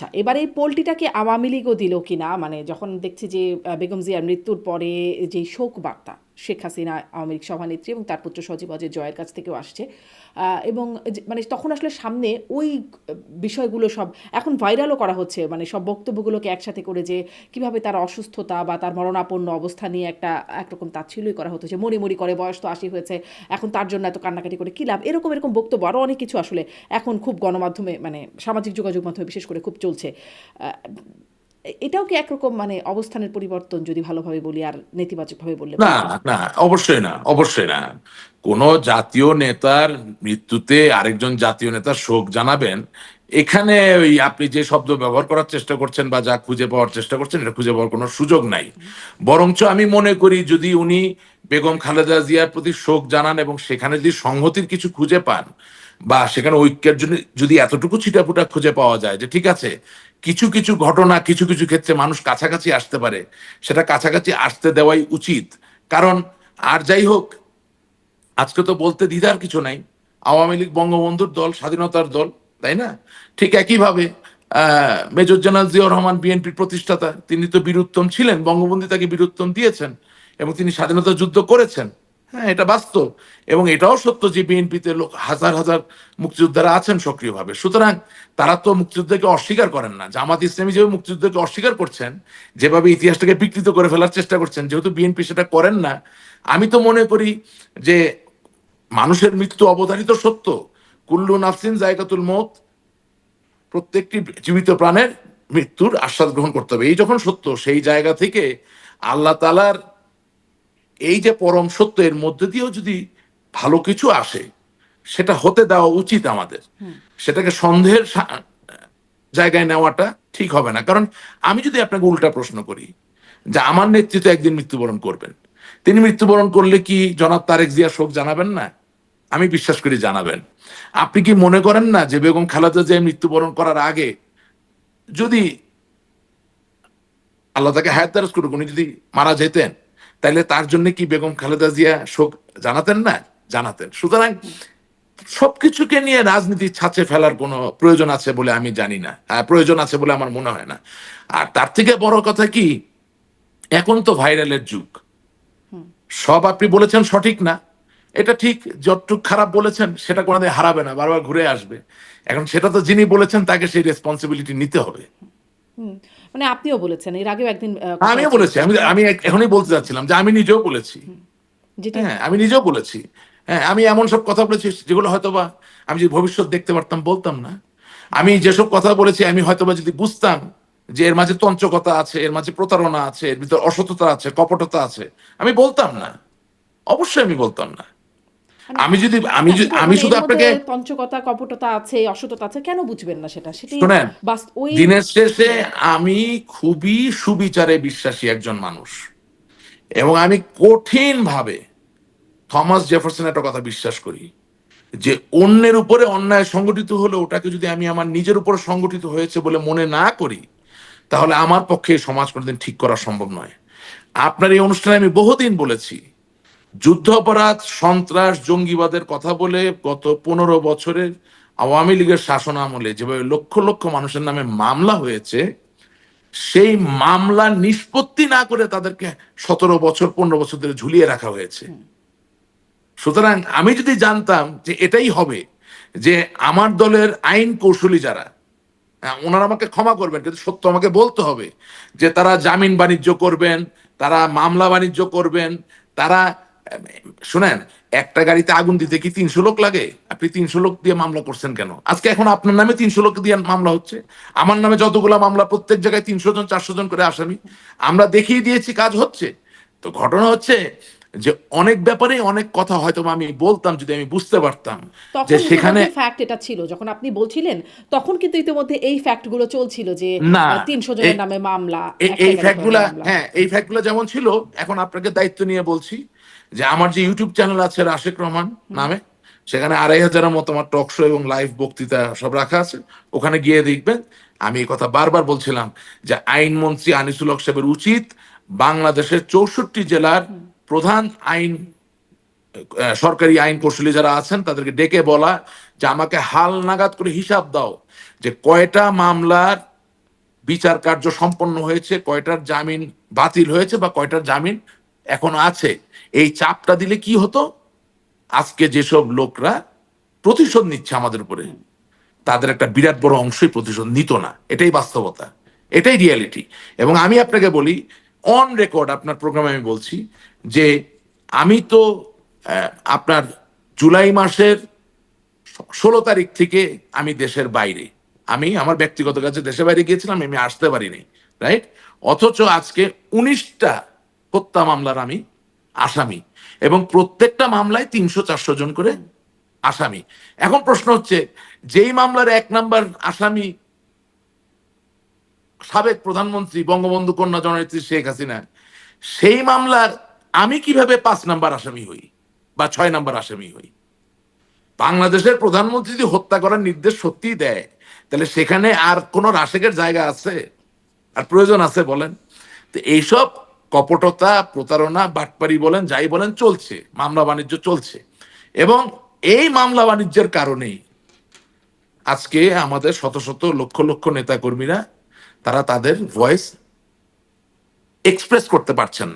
আচ্ছা, এবার এই পোলটিটাকে আওয়ামী লীগও দিল কিনা? মানে যখন দেখছি যে বেগম জিয়ার মৃত্যুর পরে যে শোক বার্তা শেখ হাসিনা আওয়ামী লীগ সভানেত্রী এবং তার পুত্র সজীব অজয় জয়ের কাছ থেকেও আসছে। এবং মানে তখন আসলে সামনে ওই বিষয়গুলো সব এখন ভাইরালও করা হচ্ছে। মানে সব বক্তব্যগুলোকে একসাথে করে যে, কীভাবে তার অসুস্থতা বা তার মরণাপন্ন অবস্থা নিয়ে একটা, একরকম তাচ্ছিল্যই করা হতো যে মরি মরি করে বয়স তো আশি হয়েছে, এখন তার জন্য এত কান্নাকাটি করে কী লাভ? এরকম এরকম বক্তব্য আরও অনেক কিছু আসলে এখন খুব গণমাধ্যমে মানে সামাজিক যোগাযোগ মাধ্যমে বিশেষ করে খুব চলছে। এটাও কি একরকম মানে অবস্থানের পরিবর্তন যদি ভালোভাবে বলি আর নেতিবাচকভাবে বললে? না না অবশ্যই না অবশ্যই না। কোন জাতীয় নেতার মৃত্যুতে আরেকজন জাতীয় নেতার শোক জানাবেন, এখানে ওই আপনি যে শব্দ ব্যবহার করার চেষ্টা করছেন বা যা খুঁজে পাওয়ার চেষ্টা করছেন, এটা খুঁজে পাওয়ার কোনো সুযোগ নাই। বরঞ্চ আমি মনে করি যদি উনি বেগম খালেদা জিয়ার প্রতি শোক জানান এবং সেখানে যদি সংহতির কিছু খুঁজে পান বা সেখানে ঐক্যের জন্য যদি এতটুকু ছিটাফুটা খুঁজে পাওয়া যায় যে ঠিক আছে, কিছু কিছু ঘটনা কিছু কিছু ক্ষেত্রে মানুষ কাছাকাছি আসতে পারে, সেটা কাছাকাছি আসতে দেওয়াই উচিত। কারণ আর যাই হোক, আজকে তো বলতে দ্বিধার কিছু নাই। আওয়ামী লীগ বঙ্গবন্ধুর দল, স্বাধীনতার দল, তাই না? ঠিক একইভাবে মেজর জেনারেল জিয়াউর রহমান বিএনপির প্রতিষ্ঠাতা, তিনি তো বীরুত্তম ছিলেন, বঙ্গবন্ধু তাকে বীরুত্তম দিয়েছেন এবং তিনি স্বাধীনতা যুদ্ধ করেছেন। হ্যাঁ এটা বাস্তব। এবং এটাও সত্য যে বিএনপিতে লোক হাজার হাজার মুক্তিযোদ্ধারা আছেন সক্রিয়ভাবে। সুতরাং তারা তো মুক্তিযুদ্ধকে অস্বীকার করেন না। জামাত ইসলামী যেভাবে মুক্তিযুদ্ধকে অস্বীকার করছেন, যেভাবে ইতিহাসটাকে বিকৃত করে ফেলার চেষ্টা করছেন, যেহেতু বিএনপি সেটা করেন না, আমি তো মনে করি যে মানুষের মৃত্যু অবধারিত সত্য। কুল্লু নাফসিন জায়গাতুল মত প্রত্যেকটি জীবিত প্রাণের মৃত্যুর আশ্বাস গ্রহণ করতে হবে। এই যখন সত্য, সেই জায়গা থেকে আল্লাহ তালার এই যে পরম সত্য এর মধ্যে দিয়েও যদি ভালো কিছু আসে সেটা হতে দেওয়া উচিত আমাদের। সেটাকে সন্দেহের জায়গায় নেওয়াটা ঠিক হবে না। কারণ আমি যদি আপনাকে উল্টা প্রশ্ন করি যে আমার নেতৃত্বে একদিন মৃত্যুবরণ করবেন। তিনি মৃত্যুবরণ করলে কি জনাব তারেক জিয়া শোক জানাবেন না? আমি বিশ্বাস করি জানাবেন। আপনি কি মনে করেন না যে বেগম খালেদা জিয়া মৃত্যুবরণ করার আগে যদি আল্লাহ তাকে হায়াত করুক উনি যদি মারা যেতেন তাহলে তার জন্য কি বেগম খালেদা জিয়া শোক জানাতেন না? জানাতেন। সুতরাং সবকিছুকে নিয়ে রাজনীতির ছাঁচে ফেলার কোনো প্রয়োজন আছে বলে আমি জানি না। প্রয়োজন আছে বলে আমার মনে হয় না। আর তার থেকে বড় কথা কি? এখন তো ভাইরালের যুগ। সব আপনি বলেছেন সঠিক না। এটা ঠিক যতটুক খারাপ বলেছেন সেটা কোনোদিন হারাবে না বারবার ঘুরে আসবে। এখন সেটা তো যিনি বলেছেন তাকে সেই রেসপন্সিবিলিটি নিতে হবে। মানে আপনিও বলেছেন এর আগেও একদিন আমিও। বলেছি আমি আমি এখনই বলতে চাচ্ছিলাম যে আমি নিজেও বলেছি। হ্যাঁ আমি নিজেও বলেছি। হ্যাঁ আমি এমন সব কথা বলেছি যেগুলো হয়তোবা আমি যদি ভবিষ্যৎ দেখতে পারতাম বলতাম না। আমি যেসব কথা বলেছি আমি হয়তোবা যদি বুঝতাম যে এর মাঝে তঞ্চকতা আছে এর মাঝে প্রতারণা আছে এর ভিতর অসততা আছে কপটতা আছে আমি বলতাম না। অবশ্যই আমি বলতাম না। আমি যদি আমি আমি মানে শুধু আপনাকে পঞ্চকতা কপটতা আছে অসততা আছে কেন বুঝবেন না সেটা? সেটাই ওই দিনের শেষে আমি খুবই সুবিচারে বিশ্বাসী একজন মানুষ। এবং আমি কঠিন ভাবে থমাস জেফারসন একটা কথা বিশ্বাস করি যে অন্যের উপরে অন্যায় সংগঠিত হলে ওটাকে যদি আমি আমার নিজের উপরে সংগঠিত হয়েছে বলে মনে না করি তাহলে আমার পক্ষে সমাজ কোনোদিন ঠিক করা সম্ভব নয়। আপনার এই অনুষ্ঠানে আমি বহুদিন বলেছি যুদ্ধ অপরাধ সন্ত্রাস জঙ্গিবাদের কথা বলে গত পনেরো বছরের আওয়ামী লীগের শাসন আমলে যেভাবে লক্ষ লক্ষ মানুষের নামে মামলা হয়েছে সেই মামলা নিষ্পত্তি না করে তাদেরকে সতেরো বছর পনেরো বছর ধরে ঝুলিয়ে রাখা হয়েছে। সুতরাং আমি যদি জানতাম যে এটাই হবে যে আমার দলের আইন কৌশলী যারা হ্যাঁ, ওনারা আমাকে ক্ষমা করবেন কিন্তু সত্য আমাকে বলতে হবে যে তারা জামিন বাণিজ্য করবেন তারা মামলা বাণিজ্য করবেন তারা শুনেন একটা গাড়িতে আগুন দিতে কি তিনশো লোক লাগে? আপনি তিনশো লোক দিয়ে মামলা করছেন কেন? আজকে এখন আপনার নামে তিনশো লোক দিয়ে মামলা হচ্ছে। আমার নামে যতগুলো মামলা প্রত্যেক জায়গায় তিনশো জন চারশো জন করে আসামি। আমরা দেখিয়ে দিয়েছি কাজ হচ্ছে। তো ঘটনা হচ্ছে যে অনেক ব্যাপারে অনেক কথা হয়তো আমি বলতাম যদি আমি বুঝতে পারতাম যে সেখানে ফ্যাক্ট এটা ছিল। যখন আপনি বলছিলেন তখন কিন্তু ইতিমধ্যে এই ফ্যাক্টগুলো চলছিল যে না, তিনশো জনের নামে মামলা এই- ফ্যাক্টগুলা হ্যাঁ এই ফ্যাক্টগুলো যেমন ছিল এখন আপনাকে দায়িত্ব নিয়ে বলছি। যে আমার যে ইউটিউব চ্যানেল আছে রাশেক রহমান নামে সেখানে আড়াই হাজারের মতো আমার টক শো এবং লাইভ বক্তৃতা সব রাখা আছে। ওখানে গিয়ে দেখবেন আমি এই কথা বারবার বলছিলাম যে আইনমন্ত্রী আনিসুল হক সাহেবের উচিত বাংলাদেশের চৌষট্টি জেলার প্রধান আইন সরকারি আইন কৌশলী যারা আছেন তাদেরকে ডেকে বলা যে আমাকে হাল নাগাদ করে হিসাব দাও যে কয়টা মামলার বিচার কার্য সম্পন্ন হয়েছে কয়টার জামিন বাতিল হয়েছে বা কয়টার জামিন এখনও আছে। এই চাপটা দিলে কি হতো? আজকে যেসব লোকরা প্রতিশোধ নিচ্ছে আমাদের উপরে, তাদের একটা বিরাট বড় অংশই প্রতিশোধ নিত না। এটাই বাস্তবতা, এটাই রিয়ালিটি এবং আমি আপনাকে বলি অন রেকর্ড আপনার প্রোগ্রামে আমি বলছি যে আমি তো আপনার জুলাই মাসের ষোলো তারিখ থেকে আমি দেশের বাইরে। আমি আমার ব্যক্তিগত কাছে দেশের বাইরে গিয়েছিলাম, আমি আসতে পারিনি রাইট অথচ আজকে উনিশটা হত্যা মামলার আমি আসামি এবং প্রত্যেকটা মামলায় তিনশো চারশো জন করে আসামি। এখন প্রশ্ন হচ্ছে, যেই মামলার এক নাম্বার আসামি সাবেক প্রধানমন্ত্রী বঙ্গবন্ধু কন্যা জননেত্রী শেখ হাসিনা, সেই মামলার আমি কীভাবে পাঁচ নাম্বার আসামি হই বা ছয় নাম্বার আসামি হই? বাংলাদেশের প্রধানমন্ত্রী যদি হত্যা করার নির্দেশ সত্যিই দেয়, তাহলে সেখানে আর কোনো রাশেকের জায়গা আছে? আর প্রয়োজন আছে বলেন? তো এইসব কপটতা, প্রতারণা, বাটপারি বলেন, যাই বলেন, চলছে। মামলা বাণিজ্য চলছে। এবং এই মামলা বাণিজ্যের কারণেই আজকে আমাদের শত শত লক্ষ লক্ষ নেতা কর্মীরা তারা তাদের ভয়েস এক্সপ্রেস করতে পারছেন